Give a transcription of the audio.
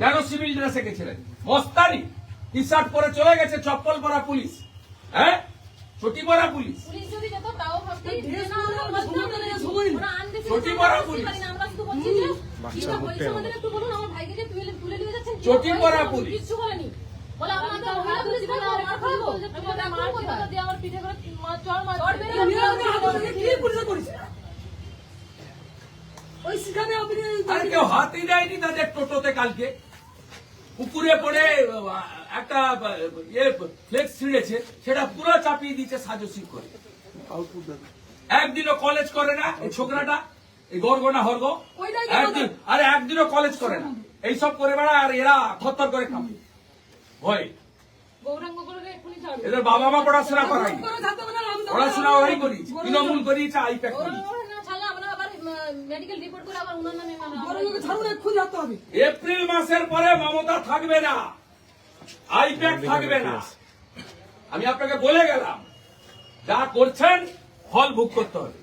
কেন সিভিল ড্রেসে গেছিলেন মস্তানি টি শার্ট পরে চলে গেছে চপ্পল পরা পুলিশ হ্যাঁ ছুটি পরা পুলিশ পরে পুলিশ। পারি না, আমরা শুধু বলছি যে, কি না হয়েছে আমাদের একটু বলুন, আমার ভাইকে যে তুলে তুলে নিয়ে যাচ্ছেন, কি না চটি হয়েছে, পরা পুলিশ। কিচ্ছু বলেনি। বলে আপনাদের মহিলা পুলিশ বলে, মার খাব। আমি বললাম, মার কোথায়? দিয়ে আমার পিঠে করে ওই সেখানে আপনি আর কেউ হাতই দেয়নি তাদের টোটোতে কালকে? পুকুরে পড়ে একটা ইয়ে ফ্লেক্স ছিঁড়েছে সেটা পুরো চাপিয়ে দিচ্ছে সাজসি করে। একদিনও কলেজ করে না এই ছোকরাটা এই গর্গনা হর্গ। একদিন আরে একদিনও কলেজ করে না। এইসব করে বেড়া আর এরা থরথর করে কাঁপে ভয়। এদের বাবা মা পড়াশোনা করে তো- পড়াশোনা ওরাই করিয়েছে তৃণমূল করিয়েছে আইপ্যাক করিয়েছে ওরা না ছাড়লে আমরা আবার মেডিকেল রিপোর্ট করে আবার ওনার নামে হবে। এপ্রিল মাসের পরে মমতা থাকবে না। আইপ্যাক থাকবে না। আমি আপনাকে বলে গেলাম যা করছেন ফল ভোগ করতে হবে।